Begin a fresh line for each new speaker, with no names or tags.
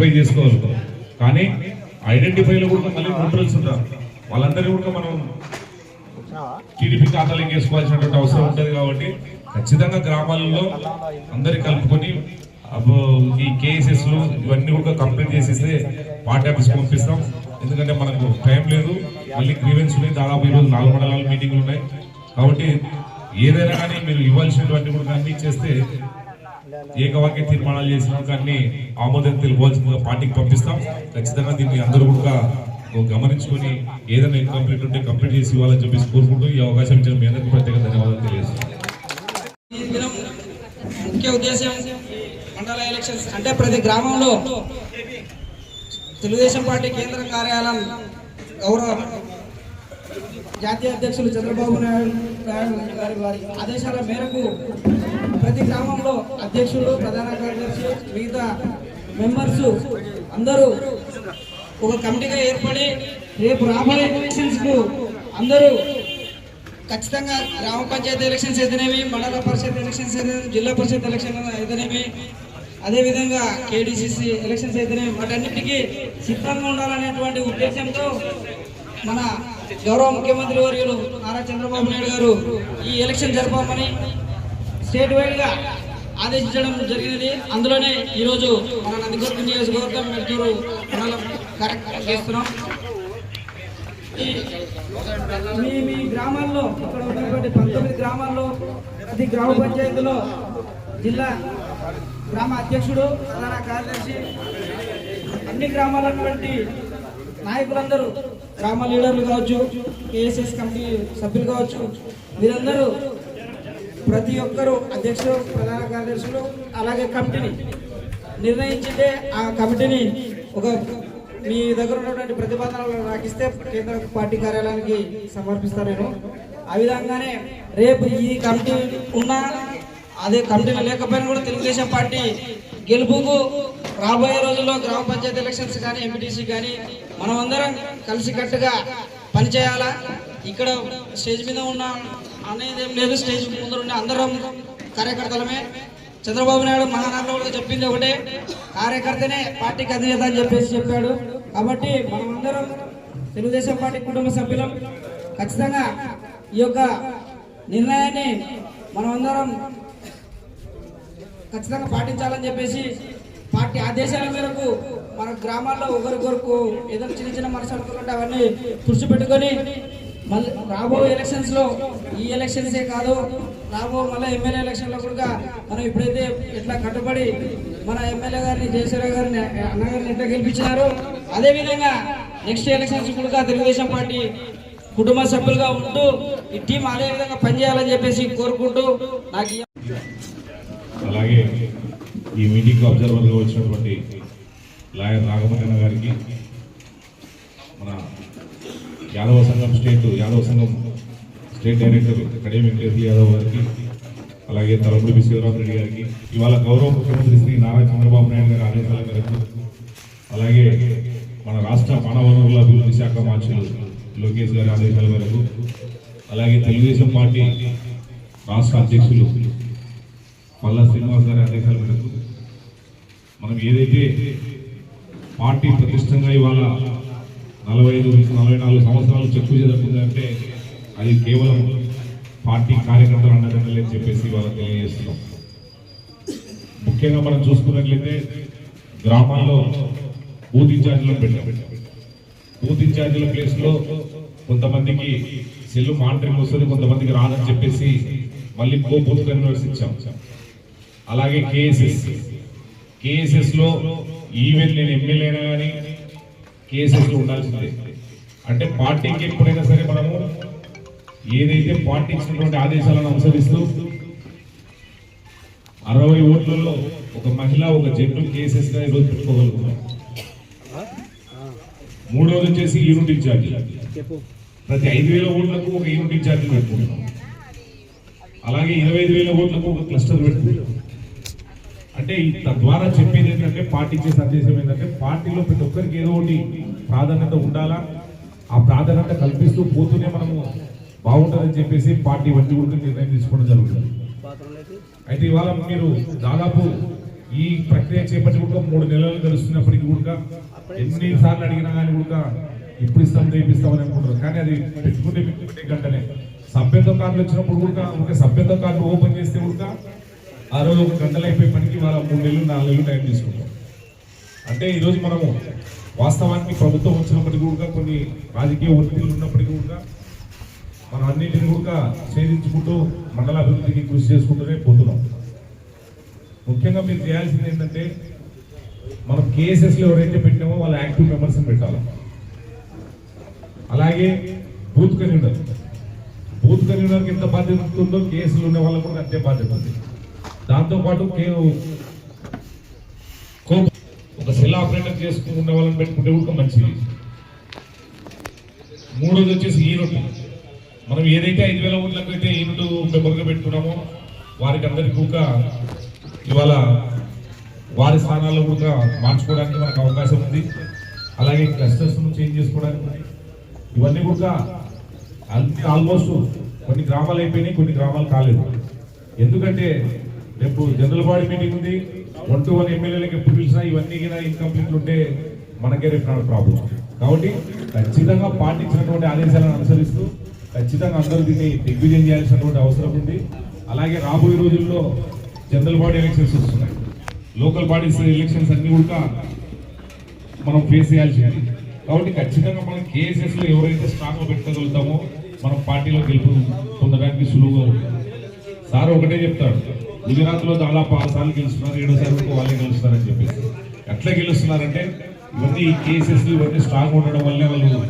Identify చేసుకోగలుగుతాం కానీ ఐడెంటిఫైలో కూడా మళ్ళీ న్యూట్రల్స్ ఉంటారు. వాళ్ళందరినీ కూడా మనం టీడీపీ ఖాతాలోకి వేసుకోవాల్సినటువంటి అవసరం ఉంటుంది కాబట్టి ఖచ్చితంగా గ్రామాలలో అందరి కలుపుకొని ఈ కేసెస్లు ఇవన్నీ కూడా కంప్లీట్ చేసేస్తే పార్టీ ఆఫీస్కి పంపిస్తాం. ఎందుకంటే మనకు టైం లేదు. మళ్ళీ గ్రీవెన్స్ ఉన్నాయి. దాదాపు ఈరోజు నాలుగు మండలాల మీటింగ్లు ఉన్నాయి. కాబట్టి ఏదైనా కానీ మీరు ఇవ్వాల్సినటువంటి కూడా అన్ని చేస్తే ఏకవాక్య తీర్మానాలు చేసిన అన్ని ఆమోదం తెలుపవలసిందిగా పార్టీకి పంపిస్తాం. ఖచ్చితంగా దీన్ని అందరూ కూడా గమనించుకొని ఏదైనా ఇన్కంప్లీట్ ఉంటే కంప్లీట్ చేసి ఇవ్వాలని చెప్పేసి కోరుకుంటూ ఈ అవకాశం ఇచ్చిన మీ అందరికీ ప్రత్యేక ధన్యవాదాలు
ముఖ్య ఉద్దేశం మండల ఎలక్షన్స్ అంటే ప్రతి గ్రామంలో తెలుగుదేశం పార్టీ కేంద్ర కార్యాలయం గౌరవ జాతీయ అధ్యక్షులు చంద్రబాబు నాయుడు నాయుడు గారి వారి ఆదేశాల మేరకు ప్రతి గ్రామంలో అధ్యక్షులు ప్రధాన కార్యదర్శి మిగతా మెంబర్స్ అందరూ ఒక కమిటీగా ఏర్పడి రేపు రాబోయే ఎలక్షన్స్కు అందరూ ఖచ్చితంగా గ్రామ పంచాయతీ ఎలక్షన్స్ అయితేనేమి మండల పరిషత్ ఎలక్షన్స్ అయితేనేమి జిల్లా పరిషత్ ఎలక్షన్ అయితేనేమి అదేవిధంగా కేడీసీసీ ఎలక్షన్స్ అయితేనేమి వాటన్నిటికీ సిద్ధంగా ఉండాలనేటువంటి ఉద్దేశంతో మన గౌరవ ముఖ్యమంత్రి వర్యులు నారా చంద్రబాబు నాయుడు గారు ఈ ఎలక్షన్ జరపమని స్టేట్ వైడ్గా ఆదేశించడం జరిగినది. అందులోనే ఈరోజు మన నందికొట్టు నియోజకవర్గం మెట్టూరు కరెక్ట్ చేస్తున్నాం. మీ మీ గ్రామాల్లో ఇక్కడ ఉన్నటువంటి పంతొమ్మిది గ్రామాల్లో ప్రతి గ్రామ పంచాయతీలో జిల్లా గ్రామ అధ్యక్షుడు ప్రధాన కార్యదర్శి అన్ని గ్రామాలటువంటి నాయకులందరూ గ్రామ లీడర్లు కావచ్చు కేఎస్ఎస్ కమిటీ సభ్యులు కావచ్చు వీరందరూ ప్రతి ఒక్కరూ అధ్యక్షుడు ప్రధాన కార్యదర్శులు అలాగే కమిటీని నిర్ణయించిందే ఆ కమిటీని ఒక మీ దగ్గర ఉన్నటువంటి ప్రతిపాదనలు రాకిస్తే కేంద్ర పార్టీ కార్యాలయానికి సమర్పిస్తాను నేను. ఆ విధంగానే రేపు ఈ కమిటీ ఉన్నా అదే కమిటీలో లేకపోయినా కూడా తెలుగుదేశం పార్టీ గెలుపుకు రాబోయే రోజుల్లో గ్రామ పంచాయతీ ఎలక్షన్స్ కానీ ఎంపీటీసీ కానీ మనం అందరం కలిసికట్టుగా పనిచేయాలా? ఇక్కడ స్టేజ్ మీద ఉన్న అనేది ఏం లేదు. స్టేజ్ ముందర అందరం కార్యకర్తలమే. చంద్రబాబు నాయుడు మహానాడు చెప్పింది ఒకటే. కార్యకర్తనే పార్టీకి అధినేత అని చెప్పేసి చెప్పాడు. కాబట్టి మనమందరం తెలుగుదేశం పార్టీ కుటుంబ సభ్యులం. ఖచ్చితంగా ఈ యొక్క నిర్ణయాన్ని మనమందరం ఖచ్చితంగా పాటించాలని చెప్పేసి పార్టీ ఆదేశాల మేరకు మన గ్రామాల్లో ఒకరికొరకు ఏదైనా చిన్న చిన్న మనసు ఉంటే అవన్నీ కృషి పెట్టుకొని మళ్ళీ రాబోయే ఎలక్షన్స్లో ఈ ఎలక్షన్సే కాదు రాబో మళ్ళీ ఎమ్మెల్యే ఎలక్షన్లో కూడా మనం ఇప్పుడైతే ఇట్లా కట్టుబడి మన ఎమ్మెల్యే గారిని జయశ్వర గారిని అన్నగారిని ఎట్లా గెలిపించినారు అదే విధంగా నెక్స్ట్ ఎలక్షన్స్ కూడా తెలుగుదేశం పార్టీ కుటుంబ సభ్యులుగా ఉంటూ ఈ టీం అదే విధంగా పనిచేయాలని చెప్పేసి కోరుకుంటూ నాకు
అలాగే ఈ మీటింగ్ అబ్జర్వర్గా వచ్చినటువంటి లాయర్ నాగమన్న గారికి మన యాదవ సంఘం స్టేట్ యాదవ సంఘం స్టేట్ డైరెక్టర్ కడియం వెంకటేశ్వర యాదవ్ గారికి అలాగే తలపూడి శివరాం రెడ్డి గారికి ఇవాళ గౌరవ ముఖ్యమంత్రి శ్రీ నారా చంద్రబాబు నాయుడు గారి ఆదేశాల మేరకు అలాగే మన రాష్ట్ర మానవ వనరుల అభివృద్ధి శాఖ మార్చులు లోకేష్ గారి ఆదేశాల మేరకు అలాగే తెలుగుదేశం పార్టీ రాష్ట్ర అధ్యక్షులు పల్లా శ్రీనివాస్ గారి ఆదేశాల మేరకు మనం ఏదైతే పార్టీ ప్రతిష్టంగా ఇవాళ నలభై ఐదు నుంచి నలభై నాలుగు సంవత్సరాలు చెక్కు జరుగుతుందంటే అది కేవలం పార్టీ కార్యకర్తలు అండదండలే అని చెప్పేసి వాళ్ళకి తెలియజేస్తున్నాం. ముఖ్యంగా మనం చూసుకున్నట్లయితే గ్రామాల్లో బూత్ ఇన్ఛార్జీలో పెట్టాం. బూత్ ఇన్ఛార్జీల ప్లేస్లో కొంతమందికి సెల్లు మానిటరింగ్ వస్తుంది కొంతమందికి రాదని చెప్పేసి మళ్ళీ కో బూత్ కన్వర్స్ ఇచ్చాం. అలాగే కేఎస్ఎస్. కేఎస్ఎస్లో ఈవెన్ నేను ఎమ్మెల్యే అయినా కానీ కేఎస్ఎస్లో ఉండాల్సిందే. అంటే పార్టీకి ఎప్పుడైనా సరే మనము ఏదైతే పార్టీ ఇచ్చినటువంటి ఆదేశాలను అనుసరిస్తూ అరవై ఓట్లలో ఒక మహిళ ఒక జట్టు కేసెస్గా ఈరోజు పెట్టుకోగలుగుతాం మూడోది వచ్చేసి యూనిట్ ఇన్ఛార్జ్. ప్రతి ఐదు వేల ఓట్లకు ఒక యూనిట్ ఇన్ఛార్జ్ పెట్టుకుంటున్నాం. అలాగే ఇరవై ఐదు వేల ఓట్లకు ఒక క్లస్టర్ పెట్టుకుంటున్నాం. అంటే తద్వారా చెప్పేది ఏంటంటే పార్టీ ఇచ్చే సందేశం ఏంటంటే పార్టీలో ప్రతి ఒక్కరికి ఏదో ఒకటి ప్రాధాన్యత ఉండాలా? ఆ ప్రాధాన్యత కల్పిస్తూ పోతూనే మనము బాగుంటుందని చెప్పేసి పార్టీ వంటి కూడా నిర్ణయం తీసుకోవడం జరుగుతుంది. అయితే ఇవాళ మీరు దాదాపు ఈ ప్రక్రియ చేపట్టి కూడా మూడు నెలలు గడుస్తున్నప్పటికీ కూడా ఎన్నిసార్లు అడిగినా కానీ కూడా ఇప్పుడు ఇస్తాం రేపు అనుకుంటారు. కానీ అది పెట్టుకుంటే పెట్టుకుంటే గంటనే. సభ్యత్వ కార్డులు వచ్చినప్పుడు కూడా ఒక సభ్యత్వ కార్డు ఓపెన్ చేస్తే కూడా ఆ రోజు ఒక గంటలు అయిపోయి పనికి వాళ్ళ మూడు నెలలు నాలుగు నెలలు టైం తీసుకుంటాం. అంటే ఈరోజు మనము వాస్తవానికి ప్రభుత్వం వచ్చినప్పటికీ కూడా కొన్ని రాజకీయ ఒత్తిళ్ళు ఉన్నప్పటికీ కూడా మనం అన్నింటిని కూడా ఛేదించుకుంటూ మండల అభివృద్ధికి కృషి చేసుకుంటూనే పోతున్నాం. ముఖ్యంగా మీరు చేయాల్సింది ఏంటంటే మనం కేసెస్లో ఎవరైతే పెట్టినామో వాళ్ళ యాక్టివ్ మెంబర్స్ని పెట్టాలి. అలాగే బూత్ కన్వీనర్. బూత్ కన్వీనర్కి ఎంత బాధ్యత ఉంటుందో కేసులు ఉన్న వాళ్ళకు కూడా అంతే బాధ్యత ఉంది. దాంతోపాటు ఒక సెల్ ఆపరేటర్ చేసుకునే వాళ్ళని పెట్టుకుంటే కూడా మంచిది. మూడోది వచ్చేసి హీరో మనం ఏదైతే ఐదు వేల ఓట్లకు అయితే యూనిట్ మెంబర్గా పెట్టుకున్నామో వారికి అందరికీ కూడా ఇవాళ వారి స్థానాల్లో కూడా మార్చుకోవడానికి మనకు అవకాశం ఉంది. అలాగే క్లస్టర్స్ను చేంజ్ చేసుకోవడానికి ఇవన్నీ కూడా అన్ని ఆల్మోస్ట్ కొన్ని గ్రామాలు అయిపోయినాయి కొన్ని గ్రామాలు కాలేదు. ఎందుకంటే రేపు జనరల్ బాడీ మీటింగ్ ఉంది. వన్ టు వన్ ఎమ్మెల్యేలకు ఎప్పుడు పిలిచినా ఇవన్నీ కూడా ఇన్కంప్లీట్లు ఉంటే మనకే రేపు నాడు ప్రాబ్లం కాబట్టి ఖచ్చితంగా పాటించినటువంటి ఆదేశాలను అనుసరిస్తూ ఖచ్చితంగా అందరూ దీన్ని దిగ్విజయం చేయాల్సినటువంటి అవసరం ఉంది. అలాగే రాబోయే రోజుల్లో జనరల్ బాడీ ఎలక్షన్స్ వస్తున్నాయి. లోకల్ బాడీస్ ఎలక్షన్స్ అన్ని కూడా మనం ఫేస్ చేయాల్సింది కాబట్టి ఖచ్చితంగా మనం కేసెస్లో ఎవరైతే స్ట్రాంగ్ పెట్టగలుగుతామో మనం పార్టీలో గెలుపు పొందడానికి సులువుగా ఉంటుంది. సార్ ఒకటే చెప్తాడు గుజరాత్లో దాదాపు ఆరు సార్లు గెలుస్తున్నారు ఏడోసారి వరకు వాళ్ళే గెలుస్తున్నారని చెప్పేసి. ఎట్లా గెలుస్తున్నారంటే ఇవన్నీ కేసెస్ ఇవన్నీ స్ట్రాంగ్ ఉండడం వల్లే వాళ్ళు